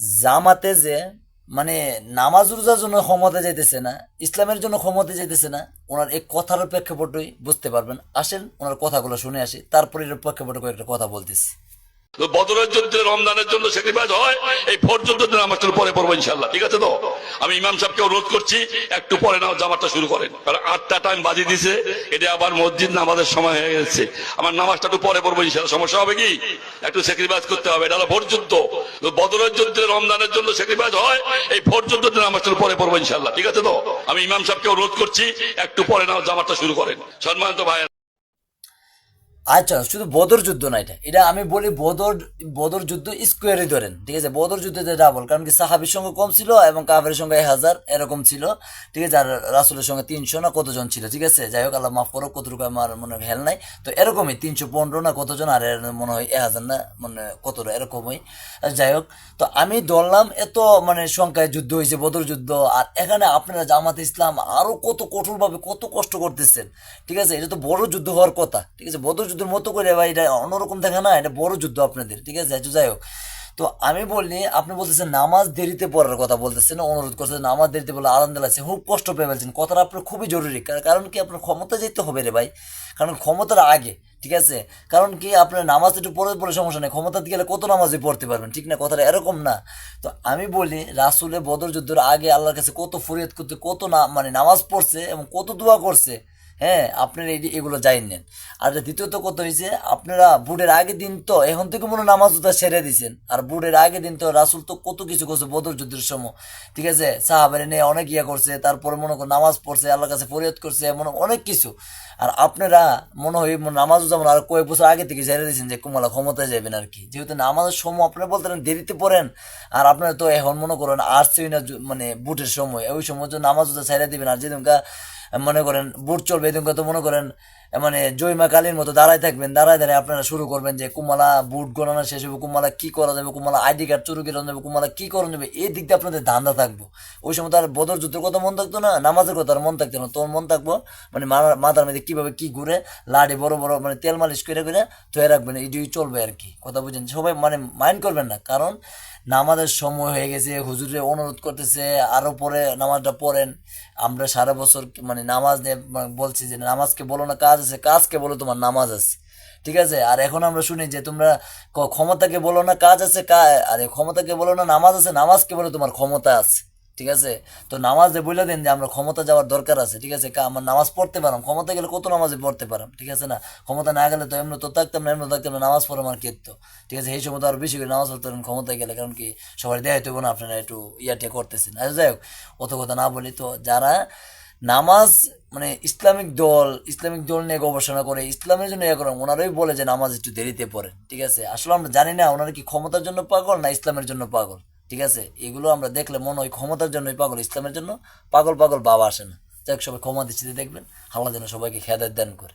জামাতে যে মানে নামাজ রোজার জন্য ক্ষমতা যেতেছে না, ইসলামের জন্য ক্ষমতা যেতেছে না, ওনার এই কথার প্রেক্ষাপটই বুঝতে পারবেন। আসেন, ওনার কথাগুলো শুনে আসি, তারপরে এর প্রেক্ষাপটে কয়েকটা কথা বলতেছি। বদরের যুদ্ধে রমজানের জন্য স্যাক্রিফাইস হয়, এই যুদ্ধের দিন আমার পরে পড়ব ইনশাল্লাহ ঠিক আছে তো? আমি ইমাম সাহেবকে অনুরোধ করছি, একটু পরে নাও জামাতটা শুরু করেন। কারণ আটটা টাইম বাজি দিছে, এটা আবার মসজিদ নামাজের সময় হয়ে গেছে। আমার নামাজটা একটু পরে পড়ব ইনশাল্লাহ সমস্যা হবে কি? একটু স্যাক্রিফাইস করতে হবে, এটা হলো ভোট যুদ্ধ। বদরের যুদ্ধে রমজানের জন্য স্যাক্রিফাইস হয়, এই ভোট যুদ্ধের দিন আমার পরে পড়ব ইনশাল্লাহ ঠিক আছে তো? আমি ইমাম সাহেবকে অনুরোধ করছি, একটু পরে নাও জামাতটা শুরু করেন। সম্মানিত ভাই আচ্ছা শুধু বদর যুদ্ধ না এটা। এটা আমি বলি বদর বদর যুদ্ধ স্কোয়ারে ধরেন, ঠিক আছে? বদর যুদ্ধতে ডাবল কারণ কি সাহাবির সঙ্গে কম ছিল এবং কাফের সঙ্গে এক হাজার এরকম ছিল, ঠিক আছে? আর রাসুলের সঙ্গে তিনশো না কতজন ছিল, ঠিক আছে? যাই হোক, আল্লাহ মাফ করো কতটুকু আমার মনে হয় হেল নাই। তো এরকমই তিনশো পনেরো না কতজন, আর মনে হয় এক হাজার না মানে কতটা এরকমই। যাই হোক, তো আমি ধরলাম এত মানে সংখ্যায় যুদ্ধ হয়েছে, বদর যুদ্ধ, আর এখানে আপনারা জামাত ইসলাম আরও কত কঠোরভাবে কত কষ্ট করতেছেন, ঠিক আছে? এটা তো বড় যুদ্ধ হওয়ার কথা, ঠিক আছে? বদর যুদ্ধের মতো করে ভাই, এটা অন্যরকম দেখা না, এটা বড় যুদ্ধ আপনাদের, ঠিক আছে? তো যাই হোক। তো আমি বললি আপনি বলতেছেন নামাজ দেরিতে পড়ার কথা বলতেছেন, অনুরোধ করছেন নামাজ দেরিতে বলে আনন্দ লাগছে। খুব কষ্ট পেয়ে ফেলছেন, কথাটা আপনার খুবই জরুরি। কার- কারণ কি আপনার ক্ষমতা যেতে হবে রে ভাই? কারণ ক্ষমতার আগে, ঠিক আছে? কারণ কি আপনার নামাজ একটু পড়ে পড়ে সমস্যা নেই, ক্ষমতা গেলে কত নামাজই পড়তে পারবেন, ঠিক না? কথাটা এরকম না। তো আমি বলি, রাসুলের বদর যুদ্ধের আগে আল্লাহর কাছে কত ফরিয়াদ করতে, কত না মানে নামাজ পড়ছে এবং কত দোয়া করছে হ্যাঁ আপনারা এই এগুলো যাই নেন। আর দ্বিতীয়ত কত হয়েছে আপনারা বুটের আগের দিন তো এখন থেকে মনে নামাজ উদা সেরে দিয়েছেন আর বুটের আগের দিন তো রাসুল তো কত কিছু করছে বদর যুদ্ধের সময়। ঠিক আছে, সাহাবারে নিয়ে অনেক ইয়ে করছে, তারপরে মনে করো নামাজ পড়ছে, আল্লাহর কাছে ফরিয়াদ করছে মনে অনেক কিছু। আর আপনারা মনে হয় নামাজ যেমন আর কয়েক বছর আগে থেকে সেরে দিয়েছেন যে কুমালা ক্ষমতায় যাবেন আর কি। যেহেতু নামাজের সময় আপনারা বলতেন দেরিতে পড়েন, আর আপনারা তো এখন মনে করেন আসছেই না মানে বুটের সময়। ওই সময় তো নামাজ ছেড়ে দিবেন। আর যেদিনকা মনে করেন বুট চলবে এদিনকে তো মনে করেন। মানে জয়মা কালীর মতো দাঁড়ায় থাকবেন, দাঁড়ায় দাঁড়ায় আপনারা শুরু করবেন যে কুমালা বুট গণনা শেষ হবে, কুমালা কি করা যাবে, কুমালা আইডি কার্ড চুরি করা যাবে, কুমালা কি করা যাবে, এই দিক দিয়ে আপনাদের ধান্দা থাকব। ওই সময় তো আর বদর যুদ্ধের কথা মন থাকতো না, নামাজের কথা আর মন থাকতো না তোর মন থাকব মানে মাথার মধ্যে কীভাবে কি ঘুরে, লাড়ি বড় বড় মানে তেল মালিশ করে করে ধুয়ে রাখবেন এটাই চলবে আর কি, কথা বুঝেন? সবাই মানে মাইন্ড করবেন না, কারণ নামাজের সময় হয়ে গেছে হুজুরে অনুরোধ করতেছে, আরও পরে নামাজটা পড়েন, আমরা সারা বছর মানে নামাজ নিয়ে মানে বলছি যে নামাজকে বলো না, কাজ আছে, কাজকে বলো তোমার নামাজ আছে। ঠিক আছে? আর এখন আমরা শুনি যে তোমরা ক্ষমতাকে বলো না কাজ আছে আরে ক্ষমতাকে বলো না নামাজ আছে, নামাজকে বলো তোমার ক্ষমতা আছে। ঠিক আছে? তো নামাজে বলে দেন যে আমরা ক্ষমতা যাওয়ার দরকার আছে। ঠিক আছে? আমার নামাজ পড়তে পারাম। ক্ষমতা গেলে কত নামাজে পড়তে পারাম? ঠিক আছে না? ক্ষমতা না গেলে তো এমনি তো থাকতাম না এমনি থাকতাম না, নামাজ পড়া আমার ক্ষেত্র ঠিক আছে? এই সময় তো আরও বেশি করে নামাজ পড়তে পারেন ক্ষমতায় গেলে। কারণ কি? সবাই দেয় তো না, আপনারা একটু ইয়াটে করতেছেন। আচ্ছা যাই হোক, অত কথা না বলি তো যারা নামাজ মানে ইসলামিক দল ইসলামিক দল নিয়ে গবেষণা করে, ইসলামের জন্য ইয়ে করে ওনারাই বলে যে নামাজ একটু দেরিতে পড়ে ঠিক আছে? আসলে আমরা জানি না ওনারা কি ক্ষমতার জন্য পাগল না ইসলামের জন্য পাগল, ঠিক আছে? এগুলো আমরা দেখলে মনে হয় ক্ষমতার জন্যই পাগল, ইসলামের জন্য পাগল পাগল বাবা আসে না। যাক, সবাই ক্ষমা দৃষ্টিতে দেখবেন। আল্লাহ যেন সবাইকে খেদার দান করে।